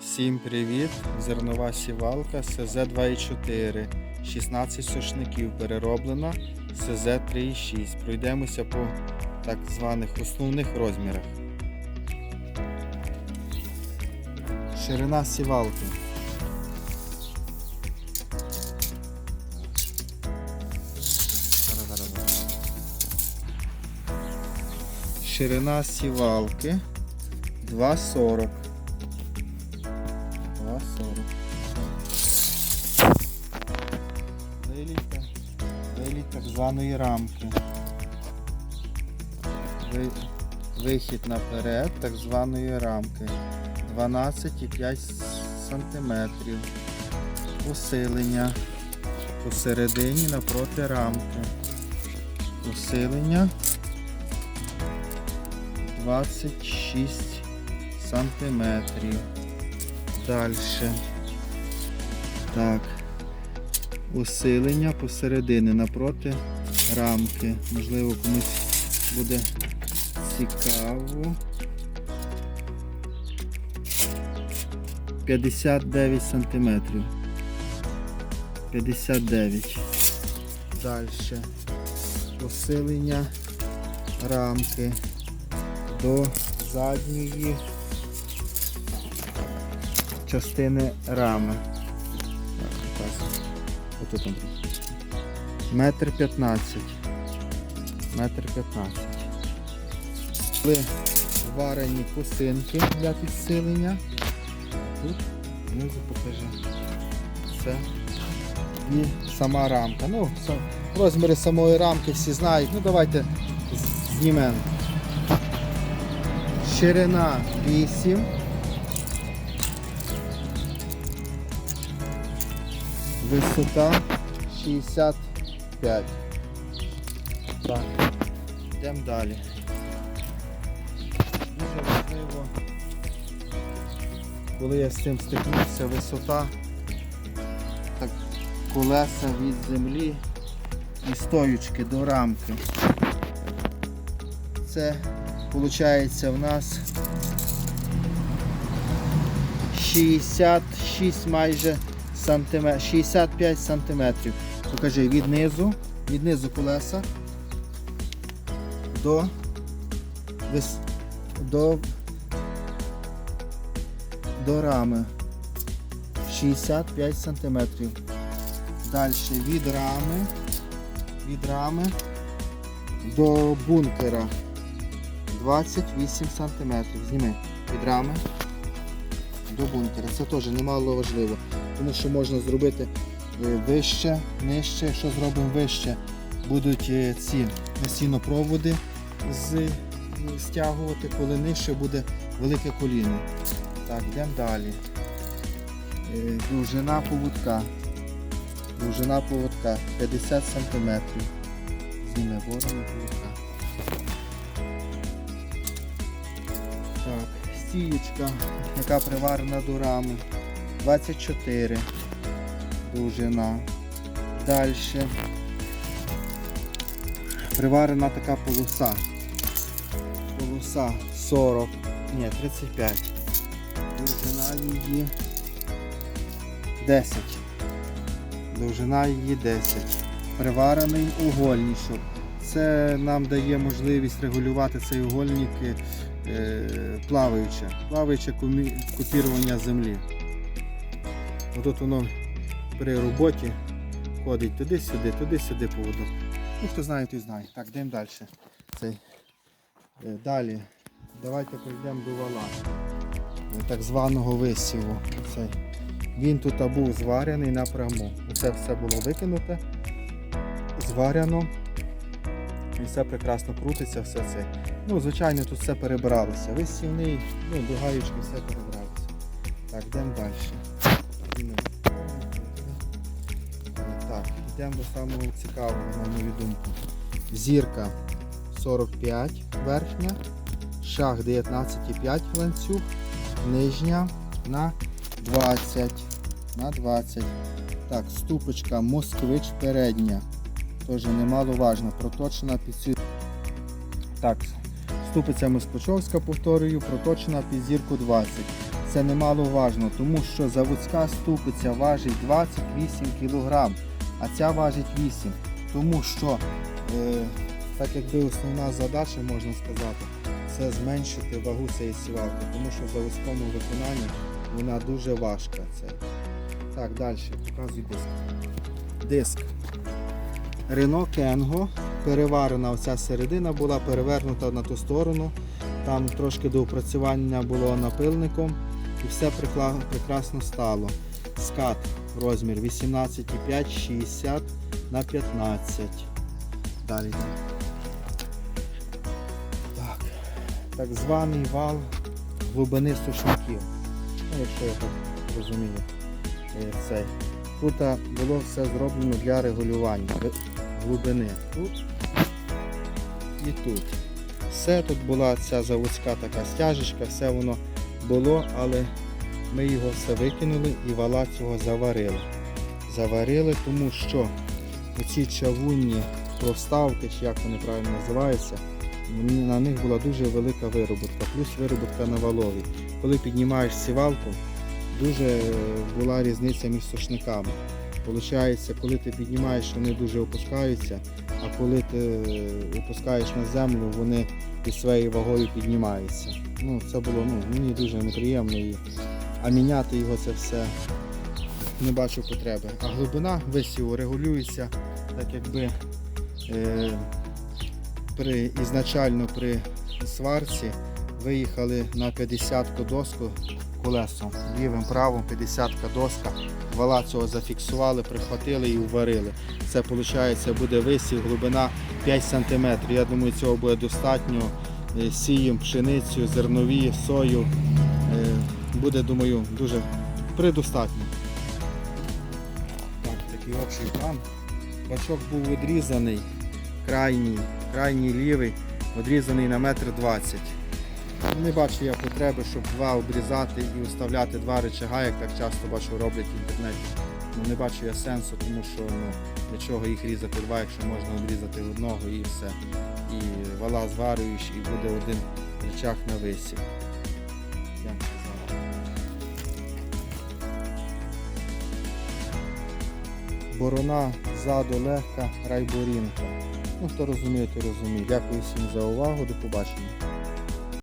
Всім привіт! Зернова сівалка СЗ2,4. 16 сушників перероблена СЗ3,6. Пройдемося по так званих основних розмірах. Ширина сівалки. Ширина сівалки 2,40. 2,40. Виліт, виліт так званої рамки. Ви- Вихід наперед так званої рамки. 12,5 см. Усилення посередині напроти рамки. Усилення 26 сантиметрів. Далі. Так. Усилення посередини напроти рамки. Можливо, комусь буде цікаво. 59 сантиметрів. 59. Далі. Усилення рамки до задньої частини рами. Отут он. Метр п'ятнадцять. Метр п'ятнадцять. Були варені косинки для підсилення. Тут знизу покажи. Це і сама рамка. Ну, розміри самої рамки всі знають. Ну давайте знімемо. Ширина 8. Висота 65. Так, йдемо далі. Дуже важливо, коли я з цим стикнувся, висота так, колеса від землі і стоючки до рамки. Це виходить в нас 66 майже сантиметрів, 65 сантиметрів. Покажи від низу, від низу колеса до, до, до рами. 65 сантиметрів. Далі від рами, від рами до бункера 28 сантиметрів. Зніми від рами до бункера. Це теж немало важливо, тому що можна зробити е, вище, нижче. Що зробимо вище, будуть е, ці насінопроводи з, стягувати, коли нижче буде велике коліно. Так, йдемо далі. Е, Довжина поводка. Довжина поводка 50 см. Зніме ворона поводка. Так, стієчка, яка приварена до рами. 24 довжина. Далі. Приварена така полоса. Полоса 40, ні, 35. Довжина її 10. Довжина її 10. Приварений угольничок. Це нам дає можливість регулювати цей угольник е, плаваюче. Плаваюче копірування землі. Отут воно при роботі ходить туди-сюди, туди-сюди поводок. Ну, хто знає, той знає. Так, йдемо далі. Цей. Е, Далі. Давайте прийдемо до вала. е, Так званого висіву. Цей. Він тут був зварений напряму. Це все було викинуте, зварено. І все прекрасно крутиться, все це. Ну, звичайно, тут все перебиралося. Висівний, ну, до гаючки все перебралося. Так, йдемо далі. Так, йдемо до самого цікавого, на мою думку. Зірка 45 верхня, шаг 19,5 ланцюг, нижня на 20. На 20. Так, ступочка москвич передня. Теж немаловажна, проточена під цю. Так, ступиця Москвичовська, повторюю, проточена під зірку 20. Це немаловажно, тому що заводська ступиця важить 28 кг, а ця важить 8 Тому що, е, так якби основна задача, можна сказати, це зменшити вагу цієї сівалки, тому що в заводському виконанні вона дуже важка. Це. Так, далі, показуй диск. Диск. Рено Кенго. Переварена оця середина була перевернута на ту сторону. Там трошки доопрацювання було напильником і все прекрасно стало. Скат розмір 18,5, 60 на 15. Далі. Так. Так званий вал глибини сушників. Ну, якщо я так розумію. Е, Цей. Тут було все зроблено для регулювання глибини. Тут і тут. Все тут була ця заводська така стяжечка, все воно було, але ми його все викинули і вала цього заварили. Заварили, тому що оці чавунні проставки, чи як вони правильно називаються, на них була дуже велика вироботка, плюс вироботка на валові. Коли піднімаєш сівалку, дуже була різниця між сушниками. Получається, коли ти піднімаєш, вони дуже опускаються, а коли ти е, опускаєш на землю, вони під своєю вагою піднімаються. Ну, це було ну, мені дуже неприємно. І, а міняти його це все не бачу потреби. А глибина висіву регулюється, так якби е, при, ізначально при сварці виїхали на 50-ку доску колесом, лівим правим 50 доска. Вала цього зафіксували, прихватили і вварили. Це виходить буде висів, глибина 5 см. Я думаю, цього буде достатньо. Е, Сіємо пшеницю, зернові, сою. Е, Буде, думаю, дуже предостатньо. Так, такий общий план. Бачок був відрізаний, крайній, крайній лівий, відрізаний на метр двадцять. Не бачу я потреби, щоб два обрізати і вставляти два речага, як так часто бачу роблять в інтернеті. Ну, не бачу я сенсу, тому що ну, для чого їх різати два, якщо можна обрізати одного і все. І вала зварюєш і буде один речах на казав. Борона ззаду легка, райборінка. Ну, хто розуміє, то розуміє. Дякую всім за увагу. До побачення.